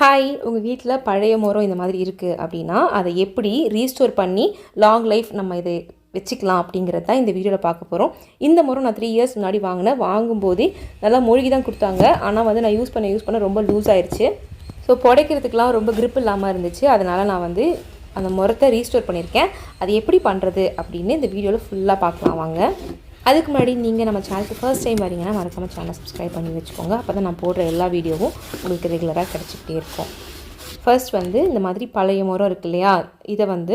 Hi உங்கள் வீட்டில் பழைய மரம் இந்த மாதிரி இருக்குது அப்படின்னா அதை எப்படி ரீஸ்டோர் பண்ணி லாங் லைஃப் நம்ம இதை வச்சுக்கலாம் அப்படிங்கிறது தான் இந்த வீடியோவில் பார்க்க போகிறோம் இந்த மரம் நான் த்ரீ இயர்ஸ் முன்னாடி வாங்கினேன். வாங்கும்போதே நல்லா மூழ்கி தான் கொடுத்தாங்க. ஆனால் வந்து நான் யூஸ் பண்ண யூஸ் பண்ண ரொம்ப லூஸ் ஆயிடுச்சு ஸோ புடைக்கிறதுக்கெலாம் ரொம்ப க்ரிப் இல்லாமல் இருந்துச்சு. அதனால் நான் வந்து அந்த முறத்தை ரீஸ்டோர் பண்ணியிருக்கேன். அது எப்படி பண்ணுறது அப்படின்னு இந்த வீடியோவில் ஃபுல்லாக பார்க்கலாம். வாங்க. அதுக்கு முன்னாடி நீங்கள் நம்ம சேனலுக்கு ஃபர்ஸ்ட் டைம் வரீங்கன்னா மறக்காமல் சேனலை சப்ஸ்கிரைப் பண்ணி வச்சுக்கோங்க. அப்போ தான் நான் போடுற எல்லா வீடியோவும் உங்களுக்கு ரெகுலராக கிடச்சிக்கிட்டே இருக்கும். ஃபர்ஸ்ட் வந்து இந்த மாதிரி பழைய முறம் இருக்கு இல்லையா? இதை வந்து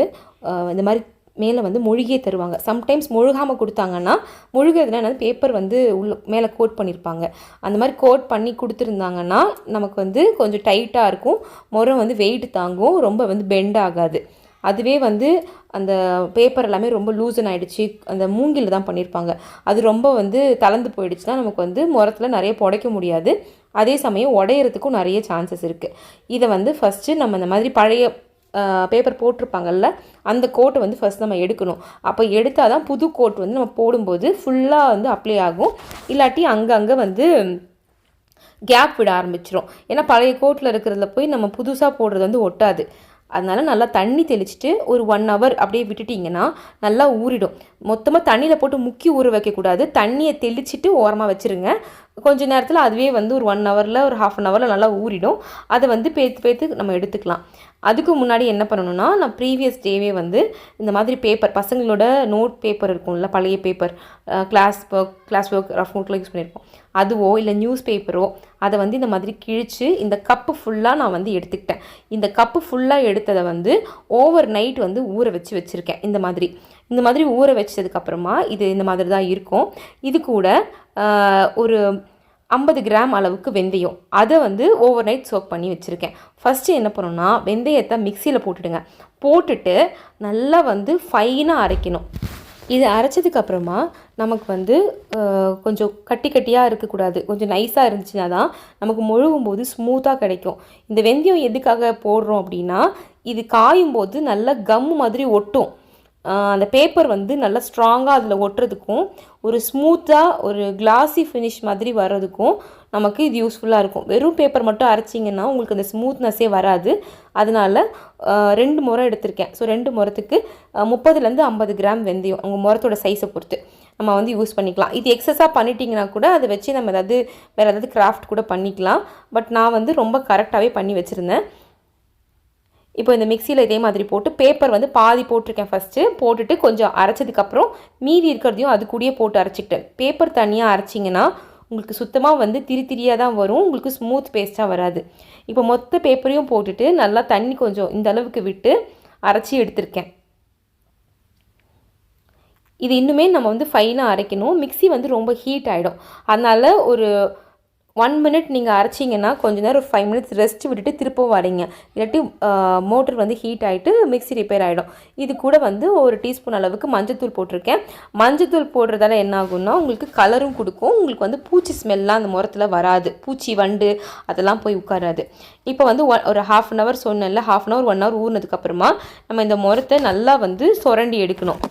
இந்த மாதிரி மேலே வந்து மொழிகே தருவாங்க. சம்டைம்ஸ் முழுகாமல் கொடுத்தாங்கன்னா முழுகிறதுனா என்னது? பேப்பர் வந்து உள்ள மேலே கோட் பண்ணியிருப்பாங்க அந்த மாதிரி கோட் பண்ணி கொடுத்துருந்தாங்கன்னா நமக்கு வந்து கொஞ்சம் டைட்டாக இருக்கும். முறம் வந்து வெயிட் தாங்கும். ரொம்ப வந்து பெண்ட் ஆகாது. அதுவே வந்து அந்த பேப்பர் எல்லாமே ரொம்ப லூசன் ஆகிடுச்சி அந்த மூங்கில் தான் பண்ணியிருப்பாங்க அது ரொம்ப வந்து தளர்ந்து போயிடுச்சுன்னா நமக்கு வந்து முரத்தில் நிறைய புடைக்க முடியாது. அதே சமயம் உடையிறதுக்கும் நிறைய சான்சஸ் இருக்குது இதை வந்து ஃபஸ்ட்டு நம்ம இந்த மாதிரி பழைய பேப்பர் போட்டிருப்பாங்கல்ல அந்த கோட்டை வந்து ஃபஸ்ட் நம்ம எடுக்கணும். அப்போ எடுத்தால் தான் புது கோட் வந்து நம்ம போடும்போது ஃபுல்லாக வந்து அப்ளை ஆகும். இல்லாட்டி அங்கங்கே வந்து கேப் விட ஆரம்பிச்சிரும். ஏன்னா பழைய கோட்டில் இருக்கிறதுல போய் நம்ம புதுசாக போடுறது வந்து ஒட்டாது. அதனால் நல்லா தண்ணி தெளிச்சிட்டு ஒரு ஒன் ஹவர் அப்படியே விட்டுட்டிங்கன்னா நல்லா ஊறிடும். மொத்தமாக தண்ணியில் போட்டு முக்கி ஊற வைக்கக்கூடாது தண்ணியை தெளிச்சிட்டு ஓரமாக வச்சுருங்க. கொஞ்ச நேரத்தில் அதுவே வந்து ஒரு ஒன் ஹவரில் ஒரு ஹாஃப் அன் ஹவரில் நல்லா ஊறிடும். அதை வந்து பேத்து பேத்து நம்ம எடுத்துக்கலாம். அதுக்கு முன்னாடி என்ன பண்ணணும்னா நான் ப்ரீவியஸ் டேவே வந்து இந்த மாதிரி பேப்பர் பசங்களோட நோட் பேப்பர் இருக்கும்ல பழைய paper class work class work rough நோட்டில் யூஸ் பண்ணியிருப்போம் அதுவோ இல்லை நியூஸ் பேப்பரோ அதை வந்து இந்த மாதிரி கிழித்து இந்த கப்பு ஃபுல்லாக நான் வந்து எடுத்துக்கிட்டேன். இந்த கப்பு ஃபுல்லாக எடுத்ததை வந்து ஓவர் நைட் வந்து ஊற வச்சு வச்சுருக்கேன் இந்த மாதிரி. இந்த மாதிரி ஊற வச்சதுக்கப்புறமா இது இந்த மாதிரி தான் இருக்கும். இது கூட ஒரு ஐம்பது கிராம் அளவுக்கு வெந்தயம். அதை வந்து ஓவர் நைட் சோக் பண்ணி வச்சுருக்கேன். ஃபஸ்ட்டு என்ன பண்ணணும்னா வெந்தயத்தை மிக்சியில் போட்டுடுங்க. போட்டுட்டு நல்லா வந்து ஃபைனாக அரைக்கணும். இது அரைச்சதுக்கப்புறமா நமக்கு வந்து கொஞ்சம் கட்டி கட்டியாக இருக்கக்கூடாது. கொஞ்சம் நைஸாக இருந்துச்சுன்னா தான் நமக்கு முழுகும் போது ஸ்மூத்தாக கிடைக்கும். இந்த வெந்தயம் எதுக்காக போடுறோம் அப்படின்னா இது காயும் போது நல்லா கம் மாதிரி ஒட்டும். அந்த பேப்பர் வந்து நல்லா ஸ்ட்ராங்காக அதில் ஒட்டுறதுக்கும் ஒரு ஸ்மூத்தாக ஒரு கிளாஸி ஃபினிஷ் மாதிரி வர்றதுக்கும் நமக்கு இது யூஸ்ஃபுல்லாக இருக்கும். வெறும் பேப்பர் மட்டும் அரைச்சிங்கன்னா உங்களுக்கு அந்த ஸ்மூத்னஸ்ஸே வராது. அதனால ரெண்டு முறை எடுத்திருக்கேன். ஸோ ரெண்டு முறத்துக்கு முப்பதுலேருந்து ஐம்பது கிராம் வெந்தயம் உங்கள் முறத்தோட சைஸை பொறுத்து. நம்ம வந்து யூஸ் பண்ணிக்கலாம். இது எக்ஸஸாக பண்ணிட்டீங்கன்னா கூட அதை வச்சு நம்ம ஏதாவது வேறு ஏதாவது கிராஃப்ட் கூட பண்ணிக்கலாம். பட் நான் வந்து ரொம்ப கரெக்டாகவே பண்ணி வச்சுருந்தேன். இப்போ இந்த மிக்சியில் இதே மாதிரி போட்டு பேப்பர் வந்து பாதி போட்டிருக்கேன் ஃபஸ்ட்டு போட்டுட்டு கொஞ்சம் அரைச்சதுக்கப்புறம் மீதி இருக்கிறதையும் அது கூடயே போட்டு அரைச்சிக்கிட்டேன். பேப்பர் தனியாக அரைச்சிங்கன்னா உங்களுக்கு சுத்தமாக வந்து திரி திரியாக தான் வரும். உங்களுக்கு ஸ்மூத் பேஸ்ட்டாக வராது. இப்போ மொத்த பேப்பரையும் போட்டுட்டு நல்லா தண்ணி கொஞ்சம் இந்த அளவுக்கு விட்டு அரைச்சி எடுத்திருக்கேன். இது இன்னுமே நம்ம வந்து ஃபைனாக அரைக்கணும். மிக்சி வந்து ரொம்ப ஹீட் ஆகிடும் அதனால் ஒரு ஒன் மினிட் நீங்கள் அரைச்சிங்கன்னா கொஞ்ச நேரம் ஒரு ஃபைவ் மினிட்ஸ் ரெஸ்ட் விட்டுட்டு திருப்பவும் வரீங்க இல்லாட்டி மோட்டர் வந்து ஹீட் ஆகிட்டு மிக்ஸி ரிப்பேர் ஆகிடும் இது கூட வந்து ஒரு டீஸ்பூன் அளவுக்கு மஞ்சத்தூள் போட்டிருக்கேன். மஞ்சத்தூள் போடுறதால என்ன ஆகும்னா உங்களுக்கு கலரும் கொடுக்கும். உங்களுக்கு வந்து பூச்சி ஸ்மெல்லாம் அந்த முரத்தில் வராது. பூச்சி வண்டு அதெல்லாம் போய் உட்காராது. இப்போ வந்து ஒரு ஹாஃப் அன் ஹவர் சொன்னேன்ல half an hour one hour ஊறினதுக்கப்புறமா நம்ம இந்த முரத்தை நல்லா வந்து சுரண்டி எடுக்கணும்.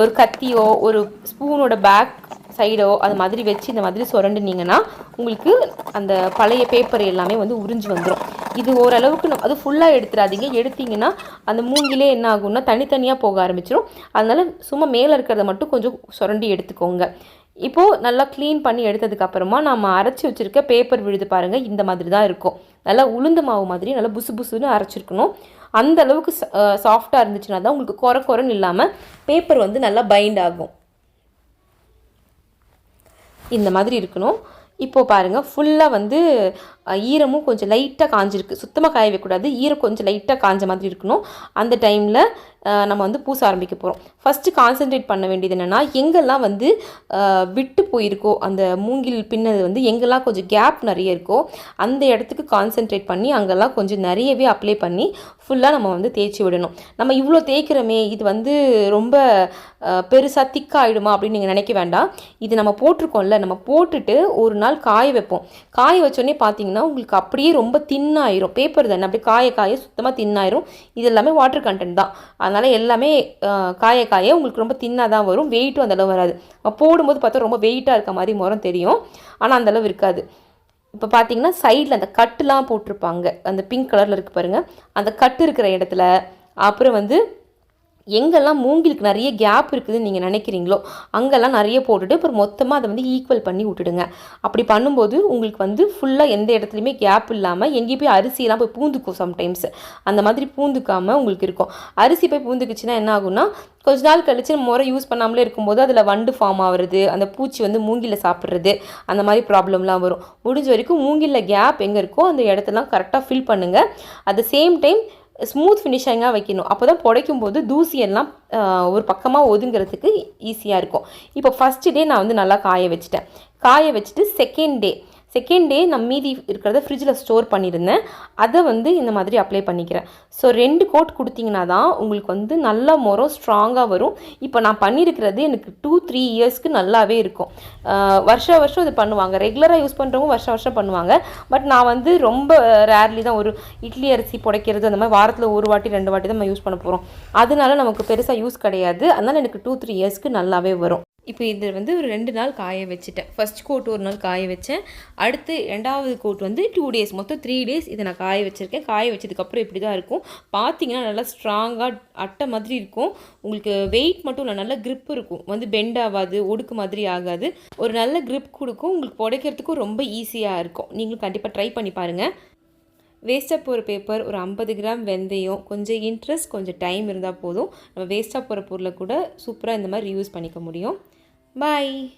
ஒரு கத்தியோ ஒரு ஸ்பூனோட பேக் சைடோ அது மாதிரி வச்சு இந்த மாதிரி சுரண்டுனீங்கன்னா உங்களுக்கு அந்த பழைய பேப்பர் எல்லாமே வந்து உறிஞ்சு வந்துடும் இது ஓரளவுக்கு அது ஃபுல்லாக எடுத்துடாதீங்க. எடுத்தீங்கன்னா அந்த மூங்கிலே என்ன ஆகும்னா தனித்தனியாக போக ஆரம்பிச்சிடும் அதனால் சும்மா மேலே இருக்கிறத மட்டும் கொஞ்சம் சுரண்டி எடுத்துக்கோங்க. இப்போது நல்லா க்ளீன் பண்ணி எடுத்ததுக்கப்புறமா நம்ம அரைச்சி வச்சுருக்க பேப்பர் விழுது பாருங்கள் இந்த மாதிரி தான் இருக்கும். நல்லா உளுந்த மாவு மாதிரி நல்லா புசு புசுன்னு அரைச்சிருக்கணும். அந்த அளவுக்கு சாஃப்டாக இருந்துச்சுன்னா தான் உங்களுக்கு குறை குறைன்னு இல்லாமல் பேப்பர் வந்து நல்லா பைண்ட் ஆகும். இந்த மாதிரி இருக்கணும். இப்போது பாருங்கள் ஃபுல்லாக வந்து ஈரமும் கொஞ்சம் லைட்டாக காஞ்சிருக்கு. சுத்தமாக காய வைக்கக்கூடாது. ஈரம் கொஞ்சம் லைட்டாக காஞ்ச மாதிரி இருக்கணும். அந்த டைமில் நம்ம வந்து பூச ஆரம்பிக்க போகிறோம் ஃபஸ்ட்டு கான்சென்ட்ரேட் பண்ண வேண்டியது என்னென்னா எங்கெல்லாம் வந்து விட்டு போயிருக்கோ அந்த மூங்கில் பின்னது வந்து எங்கெல்லாம் கொஞ்சம் கேப் நிறைய இருக்கோ அந்த இடத்துக்கு கான்சென்ட்ரேட் பண்ணி அங்கெல்லாம் கொஞ்சம் நிறையவே அப்ளை பண்ணி ஃபுல்லாக நம்ம வந்து தேய்ச்சி விடணும். நம்ம இவ்வளோ தேய்க்கிறோமே இது வந்து ரொம்ப பெருசாக திக்காகிடுமா அப்படின்னு நீங்கள் நினைக்க வேண்டாம். இது நம்ம போட்டிருக்கோம்ல நம்ம போட்டுட்டு ஒரு நாள் காய வைப்போம். காய வச்சோடனே பார்த்தீங்கன்னா உங்களுக்கு அப்படியே ரொம்ப தின்னாயிரும் பேப்பர் தானே அப்படியே காய காய சுத்தமாக தின்னாயிரும் இது எல்லாமே வாட்டர் கண்டென்ட் தான். அதனால் எல்லாமே காய காய உங்களுக்கு ரொம்ப தின்னாக தான் வரும். வெயிட்டும் அந்தளவு வராது. போடும்போது பார்த்தா ரொம்ப வெயிட்டாக இருக்க மாதிரி முறம் தெரியும். ஆனால் அந்தளவு இருக்காது. இப்போ பார்த்தீங்கன்னா சைடில் அந்த கட்டுலாம் போட்டிருப்பாங்க. அந்த பிங்க் கலரில் இருக்குது பாருங்கள் அந்த கட்டு இருக்கிற இடத்துல அப்புறம் வந்து எங்கெல்லாம் மூங்கிலுக்கு நிறைய கேப் இருக்குதுன்னு நீங்கள் நினைக்கிறீங்களோ அங்கெல்லாம் நிறைய போட்டுட்டு அப்புறம் மொத்தமாக அதை வந்து ஈக்குவல் பண்ணி விட்டுடுங்க. அப்படி பண்ணும்போது உங்களுக்கு வந்து ஃபுல்லாக எந்த இடத்துலையுமே கேப் இல்லாமல் எங்கேயும் போய் அரிசியெல்லாம் போய் பூந்துக்கும் சம்டைம்ஸ் அந்த மாதிரி பூந்துக்காமல் உங்களுக்கு இருக்கும். அரிசி போய் பூந்துக்குச்சுன்னா என்ன ஆகும்னா கொஞ்ச நாள் கழிச்சு நம்ம முறை யூஸ் பண்ணாமலே இருக்கும்போது அதில் வண்டு ஃபார்ம் ஆகுறது அந்த பூச்சி வந்து மூங்கில சாப்பிட்றது அந்த மாதிரி ப்ராப்ளம்லாம் வரும். முடிஞ்ச வரைக்கும் மூங்கிலில் கேப் எங்கே இருக்கோ அந்த இடத்தெல்லாம் கரெக்டாக ஃபில் பண்ணுங்கள் at the same time smooth ஃபினிஷிங்காக வைக்கணும். அப்போ தான் புடைக்கும் போது தூசியெல்லாம் ஒரு பக்கமாக ஒதுங்கிறதுக்கு ஈஸியாக இருக்கும். இப்போ ஃபஸ்ட்டு டே நான் வந்து நல்லா காய வச்சுட்டேன். காய வச்சுட்டு செகண்ட் டே செகண்ட் டே நான் மீதி இருக்கிறத ஃப்ரிட்ஜில் ஸ்டோர் பண்ணியிருந்தேன். அதை வந்து இந்த மாதிரி அப்ளை பண்ணிக்கிறேன். ஸோ ரெண்டு கோட் கொடுத்தீங்கன்னா தான் உங்களுக்கு வந்து நல்ல முறம் ஸ்ட்ராங்காக வரும். இப்போ நான் பண்ணியிருக்கிறது எனக்கு டூ த்ரீ இயர்ஸ்க்கு நல்லாவே இருக்கும். வருஷ வருஷம் வருஷம் இது பண்ணுவாங்க. ரெகுலராக யூஸ் பண்ணுறவங்க வருஷம் வருஷம் பண்ணுவாங்க. பட் நான் வந்து ரொம்ப ரேர்லி தான் ஒரு இட்லி அரிசி புடைக்கிறது அந்த மாதிரி வாரத்தில் ஒரு வாட்டி ரெண்டு வாட்டி தான் நம்ம யூஸ் பண்ண போகிறோம் அதனால நமக்கு பெருசாக யூஸ் கிடையாது. அதனால் எனக்கு டூ த்ரீ இயர்ஸ்க்கு நல்லாவே வரும். இப்போ இது வந்து ஒரு ரெண்டு நாள் காய வச்சுட்டேன். ஃபர்ஸ்ட் கோட் ஒரு நாள் காய வச்சேன். அடுத்து ரெண்டாவது கோட் வந்து டூ டேஸ் மொத்தம் த்ரீ டேஸ் இதை நான் காய வச்சுருக்கேன். காய வச்சதுக்கப்புறம் இப்படி தான் இருக்கும். பார்த்தீங்கன்னா நல்லா ஸ்ட்ராங்காக அட்டை மாதிரி இருக்கும். உங்களுக்கு வெயிட் மட்டும் இல்லை நல்ல க்ரிப் இருக்கும். வந்து பெண்ட் ஆகாது ஒடுக்கு மாதிரி ஆகாது. ஒரு நல்ல க்ரிப் கொடுக்கும். உங்களுக்கு புடைக்கிறதுக்கும் ரொம்ப ஈஸியாக இருக்கும். நீங்களும் கண்டிப்பாக ட்ரை பண்ணி பாருங்கள் வேஸ்ட்டாக போகிற பேப்பர் ஒரு ஐம்பது கிராம் வெந்தயம் கொஞ்சம் இன்ட்ரெஸ்ட் கொஞ்சம் டைம் இருந்தால் போதும். நம்ம வேஸ்ட்டாக போகிற பொருளை கூட சூப்பராக இந்த மாதிரி யூஸ் பண்ணிக்க முடியும். பாய்